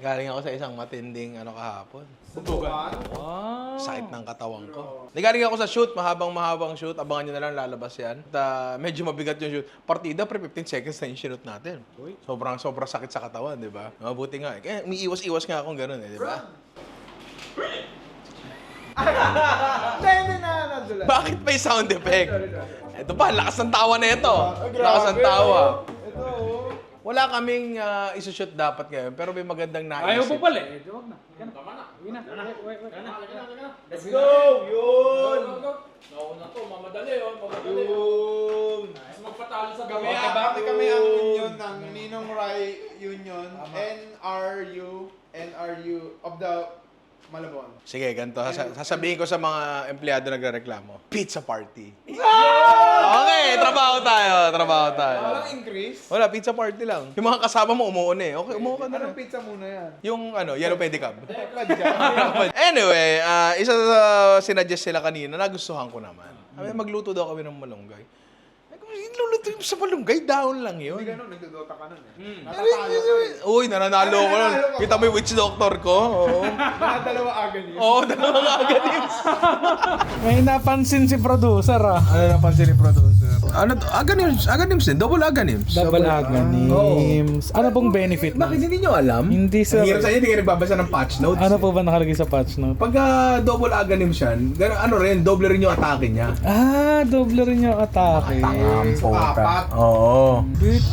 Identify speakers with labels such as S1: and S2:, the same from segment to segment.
S1: Galing ako sa isang matinding ano kahapon.
S2: Subukan.
S3: Wow.
S1: Sakit ng katawan ko. Nagaling ako sa shoot, mahabang mahabang shoot. Abangan nyo na lang, lalabas yan. At ah, medyo mabigat yung shoot. Partida, pre 15 seconds na yung shoot natin. Sobrang, sobrang sakit sa katawan, di ba? Mabuti nga eh. Kaya umiiwas-iwas nga akong ganun eh, di ba?
S2: Hindi, hindi na, nadulas.
S1: Bakit may sound effect? Ito pa, lakas ng tawa na ito.
S2: Ah,
S1: Lakas ng tawa.
S2: Ito, oh.
S1: Wala kaming uh, isushoot dapat ngayon, pero may magandang naisip.
S3: Ayaw po pala eh. Huwag na. Tama na. Uwi na. Wait, wait, wait.
S2: Let's go! Yun!
S3: Nauna to. Mamadali oh. Mamadali.
S2: Yun!
S3: Mas magpatalo sa
S2: Kami,
S3: gabi.
S2: kami, kami ang union ng Ninong Rai Union. NRU, NRU of the Malabon.
S1: Sige, ganito. Sasa- sasabihin ko sa mga empleyado nagre-reklamo. Pizza party. Okay, trabaho tayo. Trabaho tayo.
S2: Walang increase?
S1: Wala, pizza party lang. Yung mga kasama mo umuun eh. Okay, umuun ka na
S2: Anong pizza muna yan?
S1: Yung ano, yellow pedicab. Anyway, ah, isa sa sinuggest sila kanina, nagustuhan ko naman. Sabi, magluto daw kami ng malunggay. Sabi ko, Iluluto yung sa malunggay, down lang yun.
S2: Hindi ganun, nagdodota ka nun eh.
S3: Hmm.
S2: Natatalo ka eh.
S1: Uy, nananalo ko nun.
S2: Nananalo ka
S1: Kita mo yung witch doctor ko? Oo.
S2: Mga dalawa agad yun.
S1: Oo, dalawang agad yun.
S3: May napansin si producer ah.
S1: Ano napansin ni producer? Ano to? Aganims. Aganims din. Double aganims.
S3: Double aganims. Ano pong benefit na?
S1: Bakit hindi nyo alam?
S3: Hindi sir.
S1: Ang hirap sa inyo, hindi kayo nagbabasa ng patch notes.
S3: Ano po ba nakalagay sa patch note?
S1: Pagka double agonims yan, gano, ano rin, double rin yung atake niya.
S3: Ah, doble rin yung atake.
S2: Apat.
S1: Oo.
S3: Bit.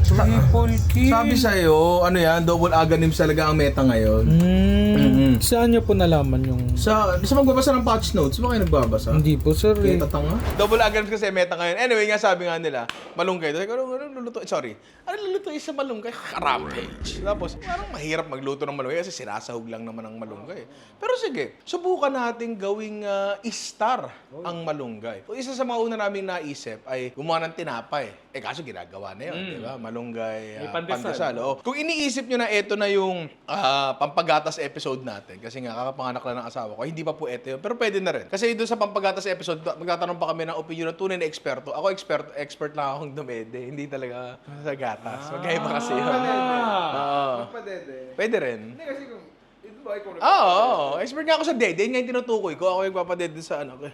S3: Triple kill.
S1: Sabi sa'yo, ano yan, double agonims talaga ang meta ngayon.
S3: Hmm.
S1: Mhm.
S3: Saan nyo po nalaman yung...
S1: Sa, sa magbabasa ng patch notes, ba kayo nagbabasa?
S3: Hindi po sir eh.
S1: Kaya tatanga. Double agonims kasi meta ngayon. Anyway, nga sabi nga nila, malunggay. Tapos, ano, ano luluto? Sorry. Ano luluto sa malunggay? Rampage. Tapos, parang mahirap magluto ng malunggay kasi sinasahog lang naman ang malunggay. Pero sige, subukan natin gawing ah, star ang malunggay. So, isa sa mga una naming naisip ay gumawa ng tinapay. Eh kaso ginagawa na yun, di ba? Malunggay,
S3: May
S1: ah,
S3: pandesal.
S1: pandesal. Oo. Kung iniisip nyo na ito na yung ah, pampagatas episode natin, kasi nga kakapanganak lang ng asawa ko, hindi pa po ito yun. Pero pwede na rin. Kasi doon sa pampagatas episode, magtatanong pa kami ng opinion ng tunay na eksperto. Ako expert, expert lang akong dumede, hindi talaga sa gatas. Magkaiba kasi yun. Oo.
S2: Magpadede.
S1: Pwede rin.
S2: Hindi kasi kung, ito ba ikaw
S1: Oo, expert nga ako sa dede. Yun nga yung tinutukoy ko. Ako yung papadede sa ano. ko.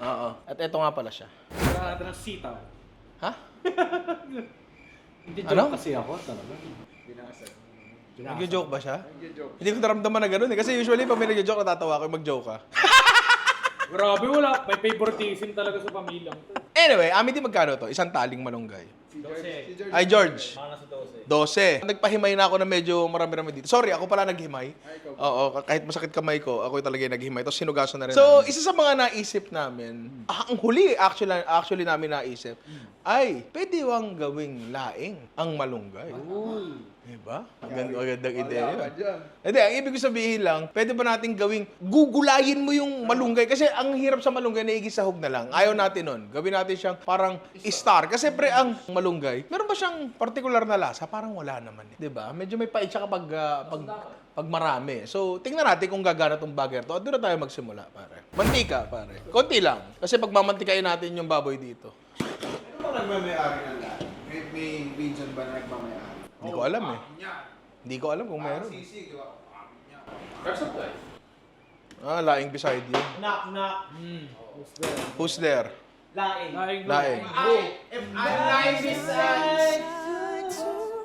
S1: Oo. At eto nga pala siya.
S3: Kailangan natin ng sitaw.
S1: Ha?
S3: Hindi
S1: Ano?
S3: kasi ako talaga.
S2: Binasag.
S1: Nag-joke ba siya?
S2: Nag-joke.
S1: Hindi ko naramdaman na gano'n eh. Kasi usually pag may nag-joke, natatawa ako, mag-joke ka.
S3: Grabe wala. May favoritism talaga sa pamilyang to.
S1: Anyway, amin din magkano to? Isang taling malunggay.
S2: Si George. Si George.
S1: Ay, George.
S3: Mga nasa 12.
S1: 12. Nagpahimay na ako na medyo marami-rami dito. Sorry, ako pala naghimay. Oo, kahit masakit kamay ko, ako talaga yung naghimay. Tapos sinugasan na rin So, isa sa mga naisip namin, ah, ang huli actually, actually namin naisip, ay, pwede wang gawing laing ang malunggay. Diba? Magand- magandang ideya yun. Hindi, ang ibig ko sabihin lang, pwede ba natin gawing gugulayin mo yung malunggay? Kasi ang hirap sa malunggay, naigisahog na lang. Ayaw natin nun. Gawin natin siyang parang star. Kasi pre, ang malunggay, meron ba siyang particular na lasa? Parang wala naman. Eh. 'Di ba? Medyo may pait siya kapag, ah, pag, pag marami. So, tingnan natin kung gagana tong bagger to. At doon na tayo magsimula, pare. Mantika, pare. Konti lang. Kasi pag mamantikain natin yung baboy dito.
S2: Ano ba nagmamayari ng lahat? May, may region ba na nagmamayari?
S1: Hindi ko alam eh. Hindi ko alam kung meron.
S2: sisig, di ba?
S1: Ah, laing beside you.
S4: Knock, knock.
S1: Who's there?
S4: Laing.
S3: Laing.
S1: Laing.
S4: I, if I'm lying beside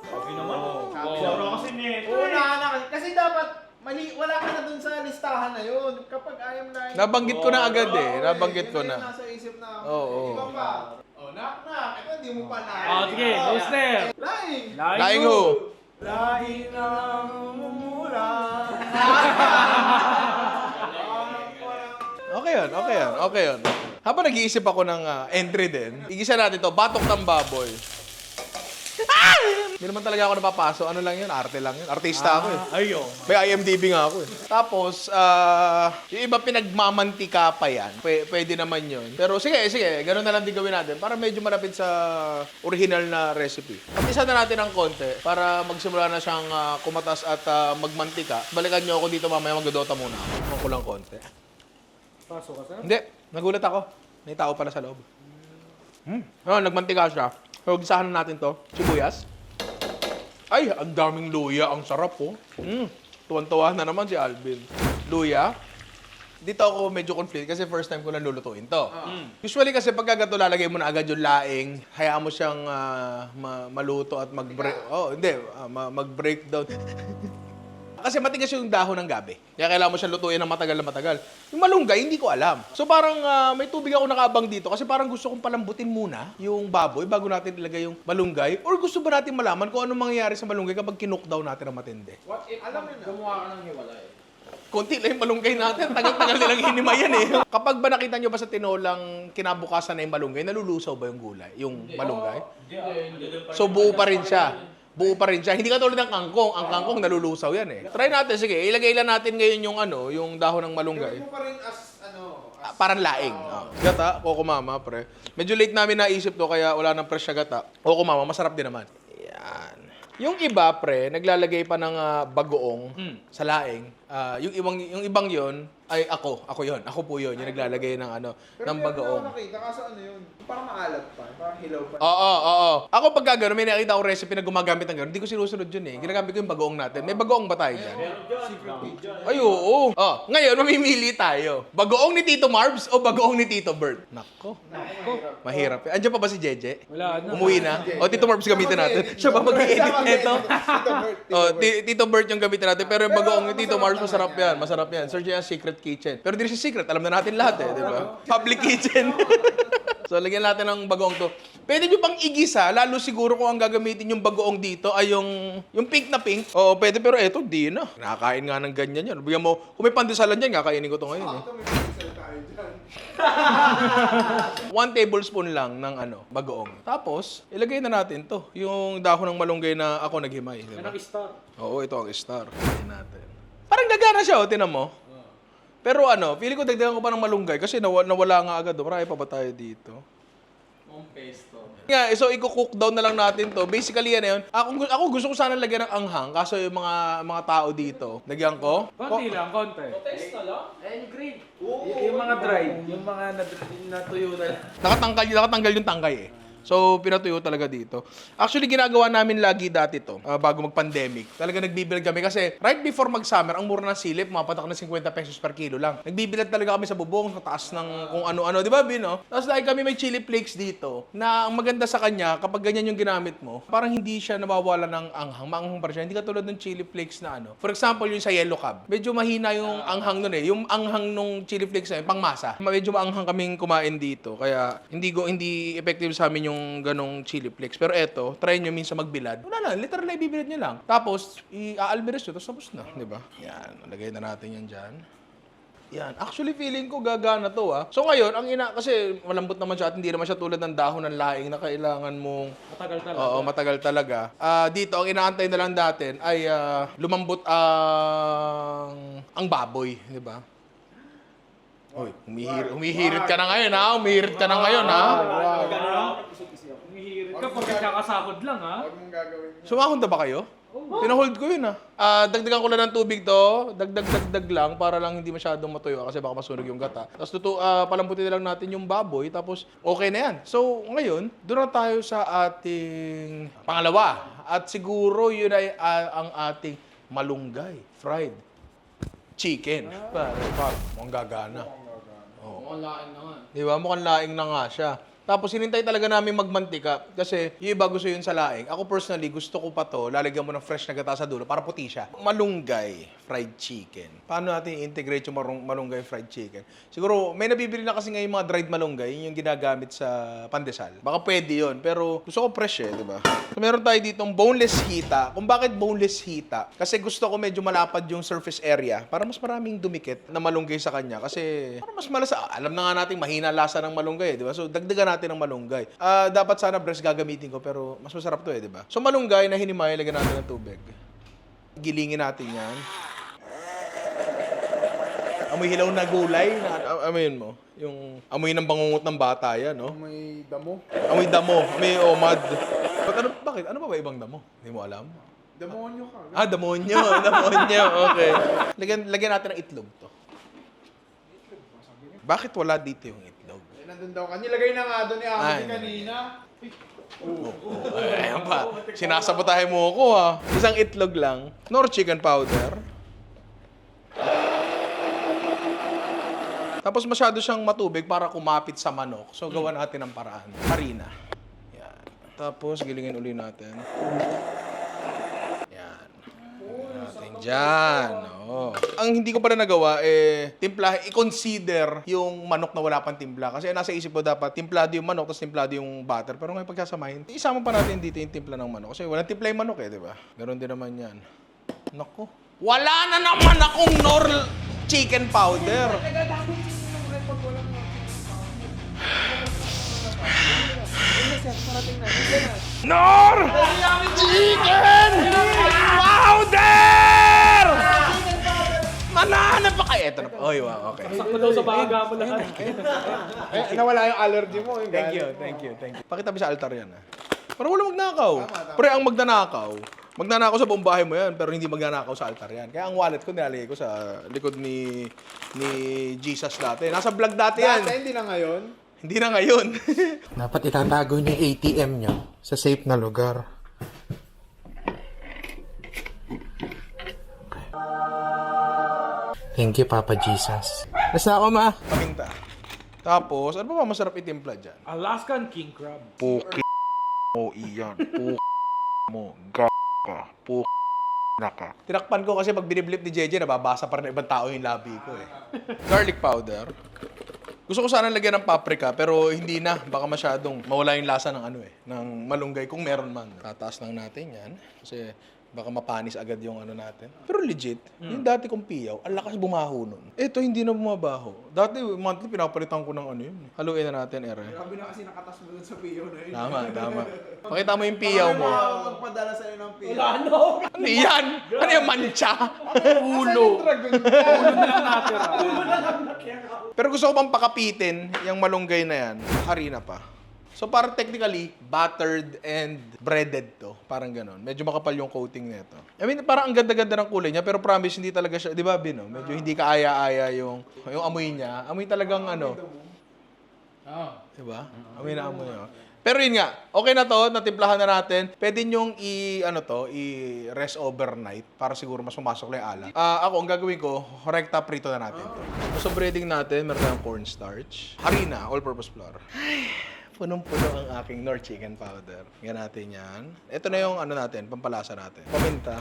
S3: Sabi naman.
S4: Sabi kasi nito. Oo, na, kasi dapat mali, wala ka na dun sa listahan na yun. Kapag I am lying.
S1: Nabanggit ko na agad eh. Nabanggit ko
S2: yung
S1: na.
S2: Nasa isip na.
S1: Oo, oo.
S2: Iba pa. Oh, knock, knock. Ito, hindi mo pa na.
S3: Ah, sige. Who's there?
S2: Lying.
S1: Laing who?
S4: Laing na lang mumula.
S1: Okay yun, okay yun, okay yun. Habang nag-iisip ako ng ah, entry din, igisa natin to, batok ng baboy. Ah! Hindi naman talaga ako napapasok. Ano lang yun? Arte lang yun. Artista ako eh.
S3: Ayo.
S1: May IMDB nga ako eh. Tapos, ah, yung iba pinagmamantika pa yan. Pwe- pwede naman yun. Pero sige, sige, ganun na lang din gawin natin para medyo malapit sa original na recipe. At isa na natin ng konti para magsimula na siyang ah, kumatas at ah, magmantika. Balikan nyo ako dito mamaya, magdodota muna ako. Kuha ko lang konti.
S3: Pasok ka sir?
S1: Hindi, nagulat ako. May tao pala sa loob. Hmm. Oh, nagmantika siya. So, gisahan na natin to. Sibuyas. Ay, ang daming luya. Ang sarap po. Mm. Tuwan-tuwa na naman si Alvin. Luya. Dito ako medyo conflict kasi first time ko lang lulutuin to. Usually kasi pag gato lalagay mo na agad yung laing, hayaan mo siyang ah, ma- maluto at mag-break. Oh, hindi. ah, ma- mag-breakdown. kasi matigas yung dahon ng gabi. Kaya kailangan mo siya lutuin ng matagal na matagal. Yung malunggay, hindi ko alam. So parang ah, may tubig ako nakabang dito kasi parang gusto kong palambutin muna yung baboy bago natin ilagay yung malunggay. Or gusto ba natin malaman kung ano mangyayari sa malunggay kapag kinook down natin ng matindi?
S3: What if
S4: Alam mo na.
S3: gumawa ka ng hiwalay?
S1: Konti lang yung malunggay natin. Tagal-tagal nilang hinimayan eh. Kapag ba nakita nyo ba sa tinolang kinabukasan na yung malunggay, nalulusaw ba yung gulay? Yung malunggay? So buo pa rin siya. Buo pa rin siya. Hindi ka tulad ng kangkong. Ang kangkong nalulusaw yan eh. Try natin. Sige, ilagay lang natin ngayon yung ano, yung dahon ng malunggay.
S2: Gawin mo pa rin as, ano,
S1: Ah,
S2: as,
S1: parang laing. Oh. Gata, Coco Mama, pre. Medyo late namin naisip to, kaya wala nang fresh na gata. Coco Mama, masarap din naman. Yan. Yung iba, pre, naglalagay pa ng ah, bagoong sa laing. Ah, yung ibang yung ibang yon ay ako, ako yon. Ako po yon, yung naglalagay ng ano,
S2: pero
S1: ng bagoong.
S2: ako nakita, kaso ano yun, parang maalat pa, parang hilaw pa.
S1: Oo, oo. Ako pag gano'n, may nakita ako recipe na gumagamit ng gano'n. Hindi ko sinusunod yun eh. Ginagamit ko yung bagoong natin. May bagoong ba tayo dyan? Ay, oo. Oh, ngayon, mamimili tayo. Bagoong ni Tito Marbs o bagoong ni Tito Bert? Nako. Mahirap. eh. Andiyan pa ba si Jeje?
S3: Wala na.
S1: Umuwi na? O, Tito Marbs gamitin natin. Siya ba mag-edit nito?
S2: Tito Bert, Tito
S1: Oh,
S2: Bert.
S1: Yung gamitin natin. Pero yung bagoong ni Tito Marbs, masarap yan. Masarap yan. Search yan Secret Kitchen. Pero di siya secret. Alam na natin lahat eh, di ba? Public Kitchen. so, lagyan natin ng bagoong to. Pwede nyo pang igisa, lalo siguro kung ang gagamitin yung bagoong dito ay yung, yung pink na pink. Oo, pwede. Pero eto, di na. Nakakain nga ng ganyan yan. Bigyan mo, kung may pandesalan dyan, kakainin ko to ngayon eh. One tablespoon lang ng ano, bagoong. Tapos, ilagay na natin to. Yung dahon ng malunggay na ako naghimay. Di
S3: Yan ang star.
S1: Oo, ito ang star. Tingnan natin. Parang gagana siya, oh, tinan mo. Pero ano, feeling ko dagdagan ko pa ng malunggay kasi nawa- nawala nga agad. Oh. Marami pa ba tayo dito?
S3: Mong pesto.
S1: Nga, eh, so i-cook down na lang natin to. Basically, yan na yun. Ako, ako gusto ko sana lagyan ng anghang. Kaso yung mga mga tao dito, lagyan ko.
S3: Konti lang, konti. Na lang? Eh, yung green. Y- yung mga dry, yung mga nat- natuyo na lang.
S1: Nakatanggal, nakatanggal yung tangkay eh. So, pinatuyo talaga dito. Actually, ginagawa namin lagi dati to, ah, bago mag-pandemic. Talaga nagbibilad kami kasi right before mag-summer, ang mura ng silip, mapatak na 50 pesos per kilo lang. Nagbibilad talaga kami sa bubong, sa taas ng kung ano-ano. Di ba, Bino? Tapos dahil kami may chili flakes dito, na ang maganda sa kanya, kapag ganyan yung ginamit mo, parang hindi siya nawawala ng anghang. Maanghang pa siya. Hindi katulad ng chili flakes na ano. For example, yung sa yellow cab. Medyo mahina yung anghang nun eh. Yung anghang nung chili flakes na yun, pangmasa. Medyo maanghang kaming kumain dito. Kaya hindi go hindi effective sa amin yung ganong chili flakes. Pero eto, try nyo minsan magbilad. Wala na, literal na ibibilad nyo lang. Tapos, i-aalberes nyo, tapos tapos na. Di ba? Yan, lagay na natin yan dyan. Yan. Actually, feeling ko gagana to ah. So ngayon, ang ina, kasi malambot naman siya at hindi naman siya tulad ng dahon ng laing na kailangan mong
S3: Matagal talaga.
S1: Oo, matagal talaga. Ah, dito, ang inaantay na lang natin ay ah, lumambot ang ang baboy, di ba? Uy, humihir, humihirit ka na ngayon ha? Humihirit ka na ngayon ha?
S3: Umihirit ka pag kakasakod lang, ha?
S2: Huwag mong gagawin yun.
S1: Sumahonda ba kayo? Pinahold ko yun ah. Ah, dagdagan ko lang ng tubig to. Dagdag dagdag lang para lang hindi masyadong matuyo kasi baka masunog yung gata. Tapos tutu ah, palambutin na lang natin yung baboy tapos okay na yan. So ngayon, doon na tayo sa ating pangalawa. At siguro yun ay ah, ang ating malunggay, fried chicken. Pare, pare, mukhang gagana.
S3: Mukhang lain naman.
S1: Di ba? Mukhang laing na nga siya. Tapos hinintay talaga namin magmantika kasi yung iba gusto yun sa laing. Ako personally, gusto ko pa to, lalagyan mo ng fresh na gata sa dulo para puti siya. Malunggay fried chicken. Paano natin i-integrate yung marung- malunggay fried chicken? Siguro, may nabibili na kasi ngayon mga dried malunggay, yun yung ginagamit sa pandesal. Baka pwede yun, pero gusto ko fresh eh, di ba? So, meron tayo ditong boneless hita. Kung bakit boneless hita? Kasi gusto ko medyo malapad yung surface area para mas maraming dumikit na malunggay sa kanya. Kasi para mas malasa. Alam na nga natin mahina lasa ng malunggay, eh, di ba? So dagdagan ng malunggay. Ah, dapat sana breast gagamitin ko pero mas masarap to eh, di ba? So malunggay na hinimay, lagyan natin ng tubig. Gilingin natin yan. Amoy hilaw na gulay. Na, am- amoyin mo. Yung amoy ng bangungot ng bata yan, no?
S2: May damo.
S1: Amoy damo, amoy omad. Ba't ano, bakit? Ano ba ba ibang damo? Hindi mo alam?
S2: Demonyo ka.
S1: Ah, damonyo. damonyo. Okay. Lagyan, lagyan natin ng itlog to. Bakit wala dito yung itlog?
S2: Nandun daw ka. Nilagay na nga doon ni
S1: Ay,
S2: Ami kanina.
S1: Ayan pa. Sinasabotahe mo ako ha. Isang itlog lang. Nor chicken powder. Tapos masyado siyang matubig para kumapit sa manok. So gawa natin ng paraan. Harina. Yan. Tapos gilingin uli natin. Yan. Gawin natin dyan. Oo. Ang hindi ko pala nagawa, eh, timpla, i-consider yung manok na wala pang timpla. Kasi nasa isip ko dapat timplado yung manok, tapos timplado yung butter. Pero ngayon pagsasamahin, isama pa natin dito yung timpla ng manok. Kasi walang timpla yung manok eh, di ba? Ganon din naman yan. Nako. Wala na naman akong nor chicken powder. Nor chicken powder! Manana pa kayo. Eto na po. Oy, wow, okay.
S3: Sakto daw sa baga mo lahat.
S2: Eh, nawala yung allergy mo. Yung
S1: Thank you, thank you, thank you. Pakita mo sa altar yan, ha? Para wala magnakaw. Pre, ang magnanakaw, magnanakaw sa buong bahay mo yan, pero hindi magnanakaw sa altar yan. Kaya ang wallet ko nilalagay ko sa likod ni ni Jesus dati. Nasa vlog dati yan.
S2: Dati, hindi na ngayon.
S1: Hindi na ngayon.
S5: Dapat itatago niyo yung ATM niyo sa safe na lugar. Thank you, Papa Jesus. Nasa ako, ma.
S1: Paminta. Tapos, ano ba ba masarap itimpla dyan?
S3: Alaskan king crab.
S1: Puki mo iyan. Puki mo. Ga ka. Puki na ka. Tinakpan ko kasi pag biniblip ni JJ, nababasa pa rin ng ibang tao yung labi ko eh. Garlic powder. Gusto ko sana lagyan ng paprika pero hindi na. Baka masyadong mawala yung lasa ng ano eh. Ng malunggay kung meron man. Tataas lang natin yan. Kasi baka mapanis agad yung ano natin. Pero legit, yung dati kong piyaw, ang lakas bumaho nun. Ito hindi na bumabaho. Dati monthly pinapalitan ko ng ano yun. Haluin na natin, ere.
S2: Sabi na kasi nakatas mo dun sa piyo na yun.
S1: Tama, tama. Pakita mo yung piyaw mo.
S2: Ako magpadala sa'yo ng piyo.
S3: Ano?
S1: Ano yan? Ano yung mancha?
S3: Ulo. Ulo na lang natira.
S1: Pero gusto ko bang pakapitin yung malunggay na yan. Harina pa. So para technically, buttered and breaded to. Parang ganon. Medyo makapal yung coating nito. I mean, parang ang ganda-ganda ng kulay niya, pero promise, hindi talaga siya, di ba, Bino? Medyo hindi kaaya-aya yung, yung amoy niya. Amoy talagang ano. Di ba? Amoy na amoy niya. Pero yun nga, okay na to, natimplahan na natin. Pwede nyong i, ano to, i-rest overnight para siguro mas pumasok lang yung alat. Ah, ako, ang gagawin ko, rekta prito na natin to. So, breading natin, meron tayong cornstarch, harina, all-purpose flour. Ay, punong-puno ang aking Nor chicken powder. Yan natin yan. Ito na yung ano natin, pampalasa natin. Paminta.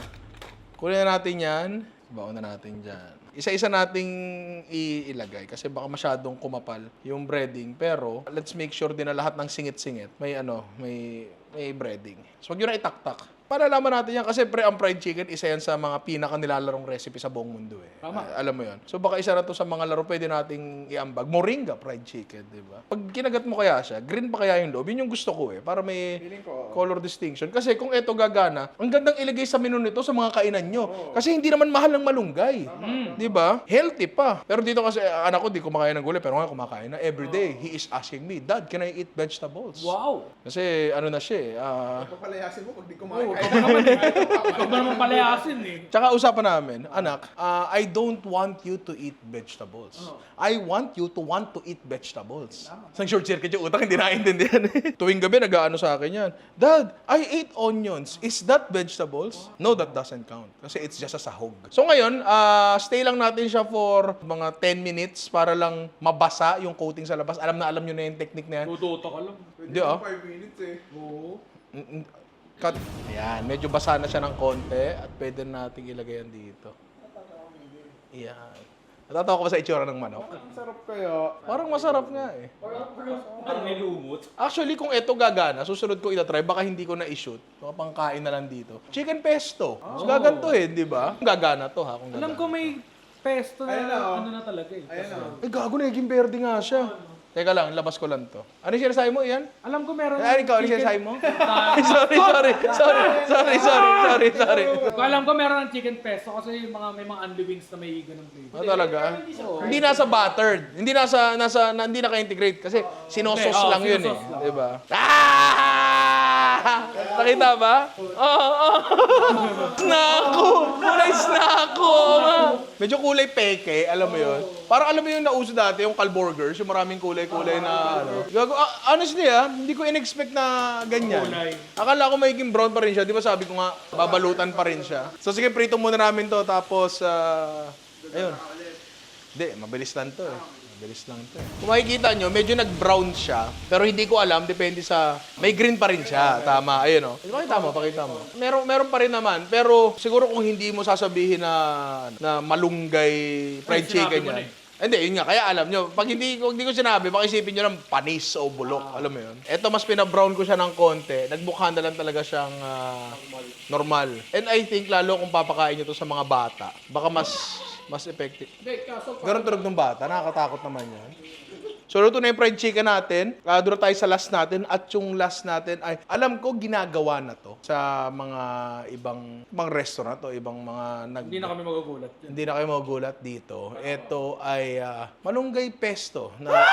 S1: Kunin na natin yan. Baon na natin dyan. Isa-isa nating i- ilagay kasi baka masyadong kumapal yung breading. Pero let's make sure din na lahat ng singit-singit may ano, may may breading. So wag yun na itaktak. Palalaman natin yan kasi pre ang fried chicken isa yan sa mga pinaka nilalarong recipe sa buong mundo eh.
S3: Tama.
S1: Ah, alam mo yun. So baka isa na to sa mga laro pwede nating iambag. Moringa fried chicken, di ba? Pag kinagat mo kaya siya, green pa kaya yung loob. Yun yung gusto ko eh. Para may
S2: ko,
S1: color distinction. Kasi kung eto gagana, ang gandang ilagay sa menu nito sa mga kainan nyo. Kasi hindi naman mahal ng malunggay. Di ba? Healthy pa. Pero dito kasi, anak ko, di kumakain ng gulay. Pero ngayon kumakain na. Every day, he is asking me, Dad, can I eat vegetables?
S3: Wow.
S1: Kasi ano na siya eh. ah,
S2: papalayasin mo pag di kumain.
S3: Oo, ikaw ba naman eh. Ikaw ba naman palayasin eh.
S1: Tsaka usapan namin, anak, ah, I don't want you to eat vegetables. I want you to want to eat vegetables. Isang short circuit yung utak, hindi naiintindihan. Tuwing gabi, nag-ano sa akin yan. Dad, I ate onions. Is that vegetables? No, that doesn't count. Kasi it's just a sahog. So ngayon, ah, stay lang natin siya for mga 10 minutes para lang mabasa yung coating sa labas. Alam na alam nyo na yung technique na yan.
S3: Tututo ka lang.
S1: Hindi ah.
S2: 5 minutes eh.
S3: Oo.
S1: Mm, mm, Cut. Ayan, medyo basa na siya ng konti at pwede nating ilagay yan dito. Ayan. Natatawa ko ba sa itsura ng manok?
S2: Sarap kaya.
S1: Parang masarap nga eh.
S3: Parang may lumot.
S1: Actually, kung ito gagana, susunod ko itatry, baka hindi ko na i-shoot. Baka pangkain na lang dito. Chicken pesto. So, gagantuhin, di ba? Gagana to ha, kung gagana.
S3: Alam ko may pesto na,
S2: na, oh.
S3: ano na talaga eh.
S2: Ayan o.
S1: Eh, gago, naging verde nga siya. Teka lang, labas ko lang to. Ano yung sinasabi mo, Ian?
S3: Alam ko meron
S1: Ay, ikaw, ano yung sinasabi mo? Sorry, sorry, sorry, sorry, sorry, sorry, sorry.
S3: ko alam ko meron ng chicken pesto kasi yung mga may mga unli wings na may ganung flavor.
S1: Ah, talaga? Hindi nasa buttered. Hindi nasa nasa na, hindi naka-integrate kasi sinosos
S3: oh,
S1: lang yun eh,
S3: sinosos lang.
S1: 'di ba? Ah! Nakita ba? Oh, oh. Snako! Kulay snako! Medyo kulay peke, alam mo yun? Parang alam mo yung nauso dati, yung calburgers, yung maraming kulay-kulay na ano. Gago, ah, honestly ah, hindi ko in-expect na ganyan. Akala ko magiging brown pa rin siya. Di ba sabi ko nga, babalutan pa rin siya. So sige, prito muna namin to. Tapos, ah, ayun. Hindi, mabilis lang to eh. Mabilis lang to eh. Kung makikita nyo, medyo nag-brown siya. Pero hindi ko alam, depende sa... May green pa rin siya. Tama, ayun o. Oh. Pakita mo, pakita mo. Meron, meron pa rin naman. Pero siguro kung hindi mo sasabihin na, na malunggay fried chicken yan. Hindi, yun nga. Kaya alam nyo, pag hindi, kung hindi ko sinabi, baka isipin nyo ng panis o bulok. Alam mo yun? Ito, mas pinabrown ko siya ng konti. Nagmukha na lang talaga siyang ah, normal. And I think, lalo kung papakain nyo to sa mga bata, baka mas mas effective.
S3: Hindi, kaso
S1: Ganun tunog ng bata, nakakatakot naman yan. So, luto na yung fried chicken natin. Uh, doon tayo sa last natin. At yung last natin ay, alam ko, ginagawa na to sa mga ibang, ibang restaurant o ibang mga nag...
S3: hindi na kami magugulat.
S1: Hindi na kayo magugulat dito. Ito ay ah, malunggay pesto na...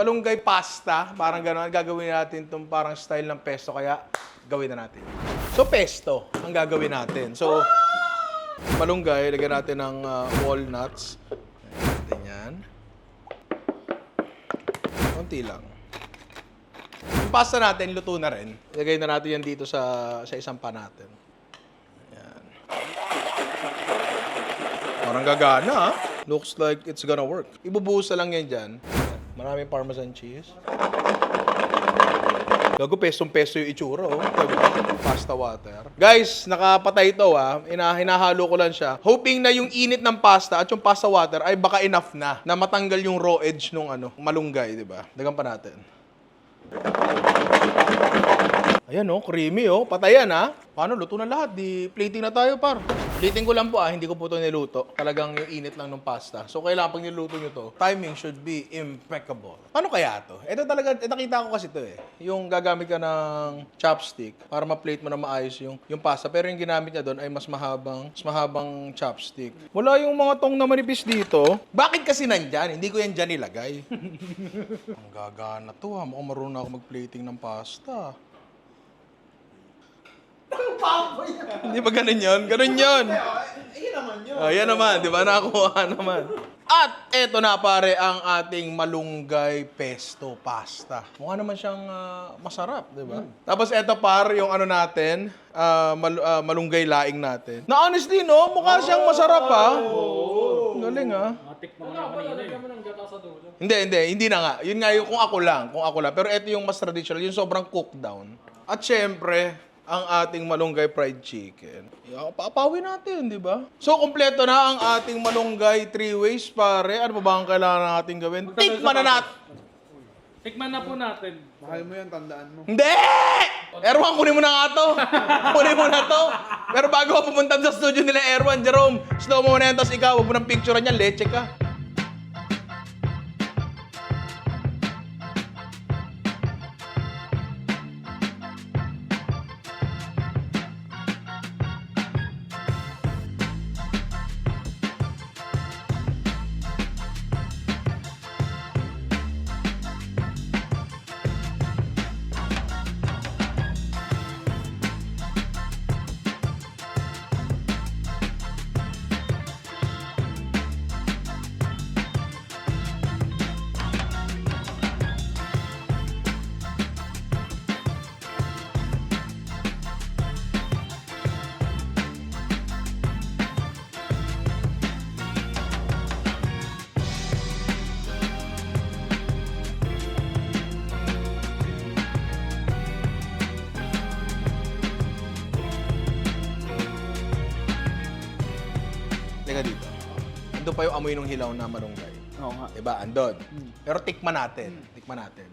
S1: Malunggay pasta, parang gano'n. Gagawin natin itong parang style ng pesto, kaya gawin na natin. So, pesto ang gagawin natin. So, malunggay, lagyan natin ng ah, walnuts. Natin yan. Konti lang. Yung pasta natin, luto na rin. Ilagay na natin yan dito sa, sa isang pan natin. Ayan. Parang gagana, ha? Looks like it's gonna work. Ibubuhos na lang yan dyan. Maraming parmesan cheese. Gago, pesong-peso yung itsura, oh. Pasta water. Guys, nakapatay ito, ah. Ina hinahalo ko lang siya. Hoping na yung init ng pasta at yung pasta water ay baka enough na na matanggal yung raw edge nung ano, malunggay, di ba? Dagan pa natin. Ayan oh, creamy oh. Patayan ah. Paano? Luto na lahat. Di plating na tayo par. Plating ko lang po ah, hindi ko po ito niluto. Talagang yung init lang ng pasta. So kailangan pag niluto nyo to, timing should be impeccable. Paano kaya to? Ito talaga, eh, nakita ko kasi to eh. Yung gagamit ka ng chopstick para ma-plate mo na maayos yung, yung pasta. Pero yung ginamit niya doon ay mas mahabang, mas mahabang chopstick. Wala yung mga tong na manipis dito. Bakit kasi nandyan? Hindi ko yan dyan nilagay. Ang gagana to ha. Mukhang marunong ako mag-plating ng pasta. Hindi ba ganun yun? Ganun yun.
S2: Ayun naman yun.
S1: Oh, yan naman, di ba? Nakakuha naman. At eto na pare ang ating malunggay pesto pasta. Mukha naman siyang ah, masarap, di ba? Tapos eto par yung ano natin, ah, mal- ah, malunggay laing natin. Na honestly no, mukha siyang masarap ha. Galing ha.
S3: Matik pa nga kanina eh. mo sa dulo.
S1: Hindi, hindi. Hindi na nga. Yun nga yung kung ako lang. Kung ako lang. Pero ito yung mas traditional. Yung sobrang cook down. At syempre, ang ating malunggay fried chicken. Yeah, Papawin natin, di ba? So, kumpleto na ang ating malunggay three ways, pare. Ano pa ba ang kailangan natin gawin? Tikman na natin!
S3: Tikman na po natin.
S2: Mahal mo yan, tandaan mo.
S1: Hindi! Erwan, kunin mo na nga to. kunin mo na to. Pero bago ako pumunta sa studio nila, Erwan, Jerome, slow mo na yan, tapos ikaw, huwag mo ng picture niyan, leche ka. Pa yung amoy ng hilaw na malunggay.
S3: Oo nga.
S1: Diba? Andon. Pero tikman natin. Tikman natin.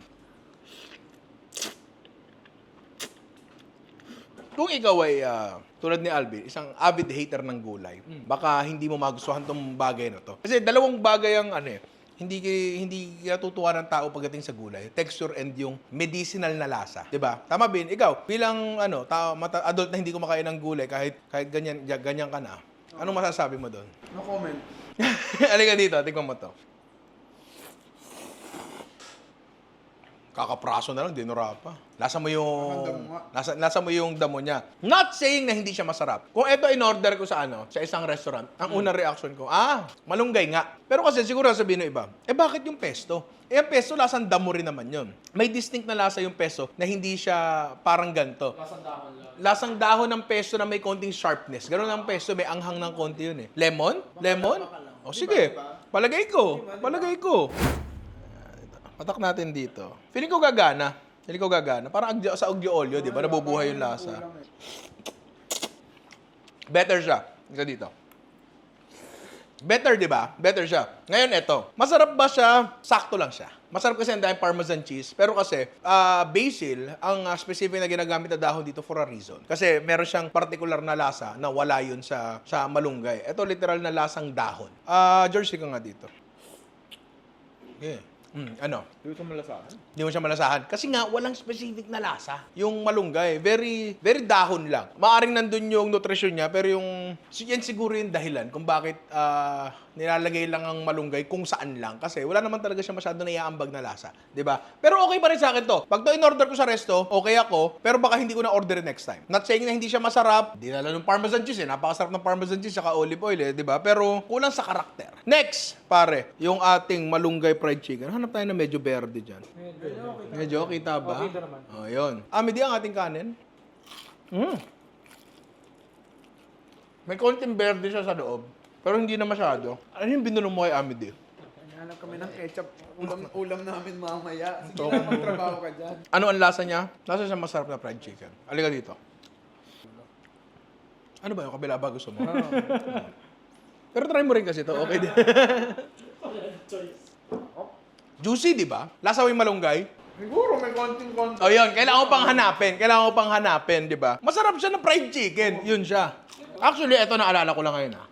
S1: Kung ikaw ay, ah, tulad ni Alvin, isang avid hater ng gulay, baka hindi mo magustuhan tong bagay na to. Kasi dalawang bagay ang ano eh, hindi ki- hindi natutuwa ng tao pagdating sa gulay, texture and yung medicinal na lasa, 'di ba? Tama bin, ikaw bilang ano, tao, mata, adult na hindi kumakain ng gulay kahit kahit ganyan ganyan ka na. Anong masasabi mo doon?
S2: No comment.
S1: Halika dito, tingnan mo to. Kakapraso na lang, dinura pa. Lasa mo yung... Lasa, lasa mo yung damo niya. Not saying na hindi siya masarap. Kung ito in-order ko sa ano, sa isang restaurant, ang unang reaction ko, ah, malunggay nga. Pero kasi siguro sabihin ng iba, eh bakit yung pesto? Eh ang pesto, lasang damo rin naman yun. May distinct na lasa yung pesto na hindi siya parang ganito.
S3: Lasang dahon lang.
S1: Lasang dahon ng pesto na may konting sharpness. Ganun ang pesto, may anghang ng konti yun eh. Lemon? Lemon? O sige, palagay ko. Palagay ko. Patak natin dito. Feeling ko gagana. Feeling ko gagana. Parang agyo, sa agyo olio, di ba? Nabubuhay yung lasa. Better siya. Ika dito. Better, di ba? Better siya. Ngayon, ito. Masarap ba siya? Sakto lang siya. Masarap kasi ang dahil parmesan cheese. Pero kasi, ah, basil, ang ah, specific na ginagamit na dahon dito for a reason. Kasi meron siyang particular na lasa na wala yun sa, sa malunggay. Ito literal na lasang dahon. Ah, George, ka nga dito. Okay. Mm, ano?
S2: Dito malasahan.
S1: Hindi mo siya malasahan. Kasi nga, walang specific na lasa. Yung malunggay, very, very dahon lang. Maaring nandun yung nutrisyon niya, pero yung, yan siguro yung dahilan kung bakit ah, nilalagay lang ang malunggay kung saan lang. Kasi wala naman talaga siya masyado na iaambag na lasa. 'di ba? Pero okay pa rin sa akin to. Pag to in-order ko sa resto, okay ako, pero baka hindi ko na order next time. Not saying na hindi siya masarap. Di na ng parmesan cheese eh. Napakasarap ng parmesan cheese saka olive oil eh, 'di ba? Pero kulang sa karakter. Next, pare, yung ating malunggay fried chicken. Hanap tayo na medyo verde diyan. Medyo kita ba?
S3: Okay, ito naman.
S1: Oh, yun. Amidi ang ating kanin. Mm. May konting verde siya sa loob. Pero hindi na masyado. Ano yung binulong mo kay Amidi?
S2: Hanap kami ng ketchup. Ulam, ulam namin mamaya. Sige lang, magtrabaho ka dyan.
S1: Ano ang lasa niya? Lasa siya masarap na fried chicken. Alika dito. Ano ba yung kabila ba gusto mo? Pero try mo rin kasi to. Okay din. Juicy, di ba? Lasa mo yung malunggay?
S2: Siguro may konting konti.
S1: O yun, kailangan ko pang hanapin. Kailangan ko pang hanapin, di ba? Masarap siya na fried chicken. Yun siya. Actually, ito naalala ko lang ngayon ah.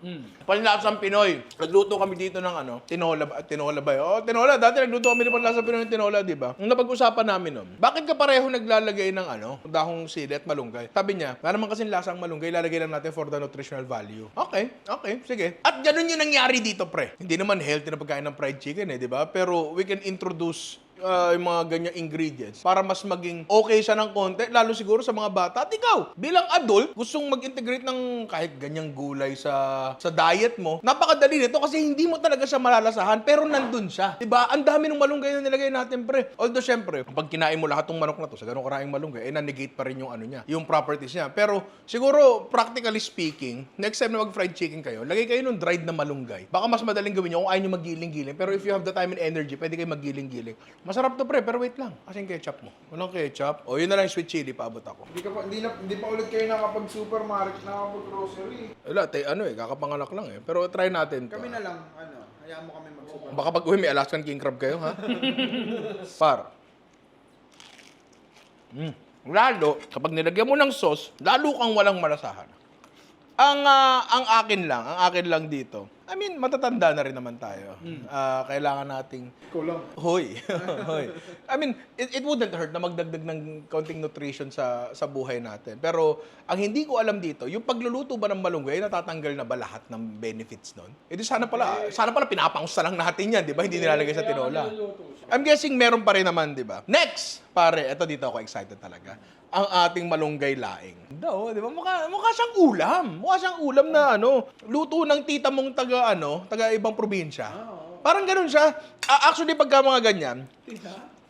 S1: Panlasang Pinoy. Nagluto kami dito ng ano, tinola ba? Tinola ba? Oh, tinola. Dati nagluto kami ng panlasang Pinoy ng tinola, di ba? Nung napag-usapan namin nun, bakit ka pareho naglalagay ng ano, dahong sili at malunggay? Sabi niya, wala naman kasing lasang malunggay, lalagay lang natin for the nutritional value. Okay, okay, sige. At ganun yung nangyari dito, pre. Hindi naman healthy na pagkain ng fried chicken eh, di ba? Pero we can introduce uh, yung mga ganyang ingredients para mas maging okay siya ng konti, lalo siguro sa mga bata. At ikaw, bilang adult, gustong mag-integrate ng kahit ganyang gulay sa sa diet mo, napakadali nito kasi hindi mo talaga siya malalasahan, pero nandun siya. 'Di ba? Ang dami ng malunggay na nilagay natin, pre. Although, syempre, pag kinain mo lahat ng manok na to, sa ganung karaing malunggay, eh, na-negate pa rin yung ano niya, yung properties niya. Pero, siguro, practically speaking, next time na mag-fried chicken kayo, lagay kayo ng dried na malunggay. Baka mas madaling gawin nyo kung ayaw nyo magiling-giling. Pero if you have the time and energy, pwede kayo magiling-giling. Masarap to pre, pero wait lang. Kasi yung ketchup mo. Walang ketchup. O, yun na lang yung sweet chili, paabot ako.
S2: Hindi, ka pa, hindi, na, hindi pa ulit kayo nakapag-supermarket, nakapag-grocery.
S1: Wala, te, ano eh, kakapanganak lang eh. Pero try natin to.
S2: Kami na lang, ano, hayaan mo kami mag-supermarket.
S1: Baka pag uwi, may Alaskan King Crab kayo, ha? Par. Mm. Lalo, kapag nilagyan mo ng sauce, lalo kang walang malasahan. Ang ah, ang akin lang, ang akin lang dito. I mean, matatanda na rin naman tayo. Ah, kailangan nating
S2: Ikaw lang.
S1: Hoy. Hoy. I mean, it, it wouldn't hurt na magdagdag ng konting nutrition sa sa buhay natin. Pero ang hindi ko alam dito, yung pagluluto ba ng malunggay, natatanggal na ba lahat ng benefits nun? Eh di sana pala, sana pala pinapangusta lang natin yan, di ba? Hindi nilalagay sa tinola. I'm guessing meron pa rin naman, di ba? Next, pare, eto dito ako excited talaga. Ang ating malunggay laing. Daw, di ba? Mukha, mukha siyang ulam. Mukha siyang ulam na ano, luto ng tita mong taga ano, taga ibang probinsya. Parang ganun siya. Ah, actually, pagka mga ganyan,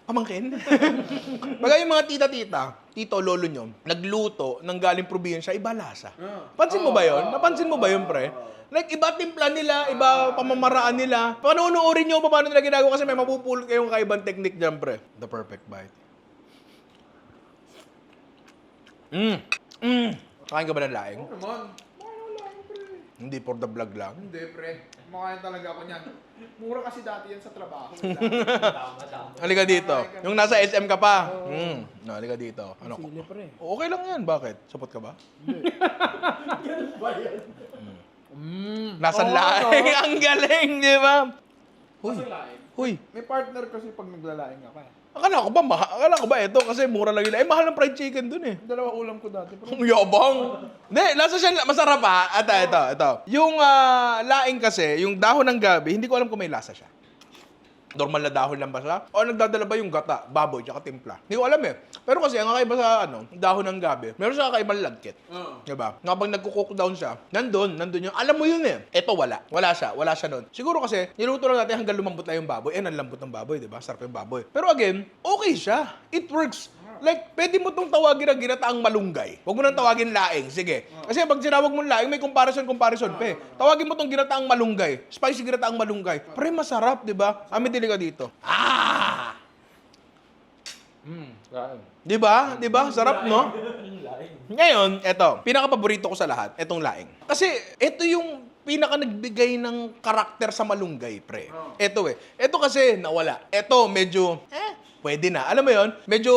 S1: Pamangkin? Bagay yung mga tita-tita, tito, lolo nyo, nagluto ng galing probinsya, iba lasa. Pansin mo ba yon? Napansin mo ba yun, pre? Like, iba timpla nila, iba pamamaraan nila. Panunuorin nyo pa paano nila ginagawa kasi may mapupulot kayong kaibang technique dyan, pre. The perfect bite. Mm. Mm. Kain ka ba ng laing?
S2: Oo naman. Makain ako lang, pre.
S1: Hindi for the vlog lang.
S2: Hindi, pre. Makain talaga ako niyan. Mura kasi dati yan sa trabaho.
S1: Halika dito. Yung nasa SM ka pa. Mm. No, halika dito. Ano ko?
S3: Sili pre.
S1: Okay lang yan. Bakit? Supot ka ba?
S3: Mm.
S1: Nasaan
S2: Oo,
S1: laing? Ang galing, di ba? Huy.
S3: Masalain.
S1: Huy.
S2: May partner kasi pag naglalaing ako eh.
S1: Akala ko ba, maha, akala ko ba ito kasi mura lang yun. Eh, mahal ng fried chicken dun eh.
S2: Dalawa ulam ko dati. Pero
S1: Ang yabang. Hindi, lasa siya, masarap ha. Ito, ito, ito. Yung ah, laing kasi, yung dahon ng gabi, hindi ko alam kung may lasa siya. Normal na dahon lang ba siya? O nagdadala ba yung gata, baboy, tsaka timpla? Hindi ko alam eh. Pero kasi ang kakaiba sa ano, dahon ng gabi, meron siya kakaibang lagkit. Diba? Nga pag nagko-cook down siya, nandun, nandun yung, alam mo yun eh. Ito wala. Wala siya. Wala siya nun. Siguro kasi, niluto lang natin hanggang lumambot na yung baboy. Eh, ang lambot ng baboy, diba? Sarap yung baboy. Pero again, okay siya. It works. Like, pwede mo tong tawagin na ginataang malunggay. Huwag mo nang tawagin laing. Sige. Kasi pag sinawag mo laing, may comparison, comparison pa eh. Tawagin mo tong ginataang malunggay. Spicy ginataang malunggay. Pre, masarap, di ba? Amin ka dito. Ah! Di ba? Di ba? Sarap, no? Ngayon, eto, pinaka-paborito ko sa lahat, etong laing. Kasi, eto yung pinaka nagbigay ng karakter sa malunggay, pre. Eto eh. Eto kasi, nawala. Eto, medyo, eh, pwede na. Alam mo yon medyo,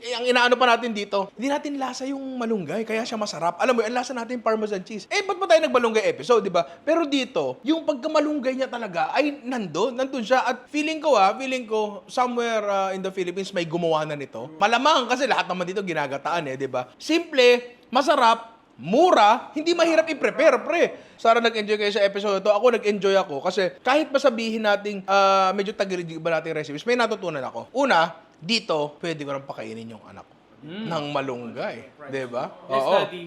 S1: eh, ang inaano pa natin dito, hindi natin lasa yung malunggay, kaya siya masarap. Alam mo, ang lasa natin parmesan cheese. Eh, ba't ba tayo nagmalunggay episode, di ba? Pero dito, yung pagkamalunggay niya talaga, ay nandun, nandun siya. At feeling ko ah, feeling ko, somewhere ah, in the Philippines, may gumawa na nito. Malamang kasi lahat naman dito ginagataan eh, di ba? Simple, masarap, mura, hindi mahirap i-prepare, pre. Sana nag-enjoy kayo sa episode to. Ako nag-enjoy ako kasi kahit ba sabihin nating ah, medyo tagirig ba nating recipes, may natutunan ako. Una, dito, pwede ko rin pakainin yung anak ko. Ng malunggay. Di ba?
S3: Yes,
S1: Oo.
S3: Daddy.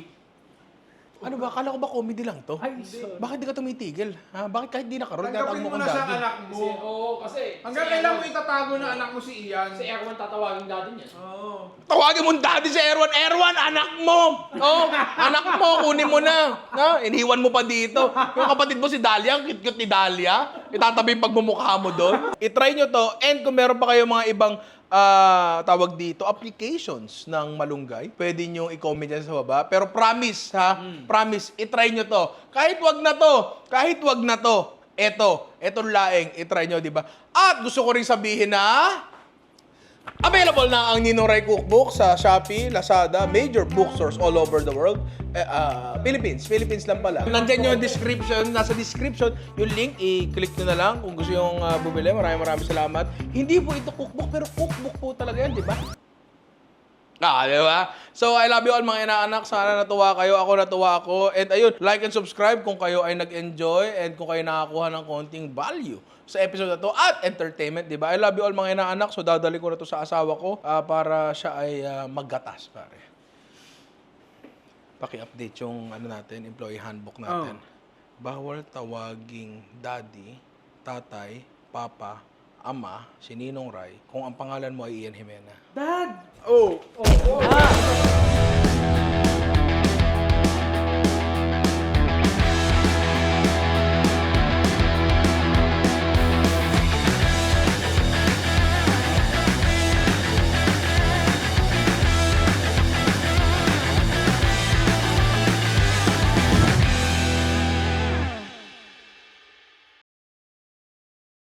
S1: Ano ba? Kala ko ba comedy lang to?
S3: Ay, sorry.
S1: Bakit di ka tumitigil? Ha? Bakit kahit di nakaroon,
S2: Tanggapin
S1: tatawag mo
S2: na sa
S1: daddy?
S2: anak
S3: Kasi,
S2: mo.
S3: oo, kasi...
S2: Hanggang
S3: si
S2: kailan mo
S3: Erwan-
S2: itatago na anak mo si Ian?
S3: Si Erwan tatawagin dati niya.
S2: Oo.
S1: Tawagin mo ang daddy si Erwan. Erwan, anak mo! Oh, anak mo, kunin mo na. Na, iniwan mo pa dito. Yung kapatid mo si Dalia, ang cute-cute ni Dalia. Itatabi yung pagmumukha mo doon. I-try nyo to. And kung meron pa kayo mga ibang ah, tawag dito, applications ng malunggay, pwede nyo i-comment dyan sa baba. Pero promise, ha? Promise, i-try nyo to. Kahit wag na to, kahit wag na to, eto, etong laing, i-try nyo, di ba? At gusto ko rin sabihin na, Available na ang Ninong Ray Cookbook sa Shopee, Lazada, major bookstores all over the world. Eh, ah, Philippines, Philippines lang pala. Nandyan yung description, nasa description, yung link, i-click nyo na lang kung gusto yung ah, bumili. Maraming maraming salamat. Hindi po ito cookbook, pero cookbook po talaga yan, di ba? Ah, di ba? So, I love you all mga inaanak. Sana natuwa kayo. Ako natuwa ako. And ayun, like and subscribe kung kayo ay nag-enjoy and kung kayo nakakuha ng konting value sa episode na to at entertainment, di ba? I love you all mga inaanak. So, dadali ko na to sa asawa ko ah, para siya ay ah, maggatas, pare. Paki-update yung ano natin, employee handbook natin. Bawal tawaging daddy, tatay, papa, ama, si Ninong Ray, kung ang pangalan mo ay Ian Jimena.
S3: Dad! Oh! Oh!
S2: oh.
S3: Ah!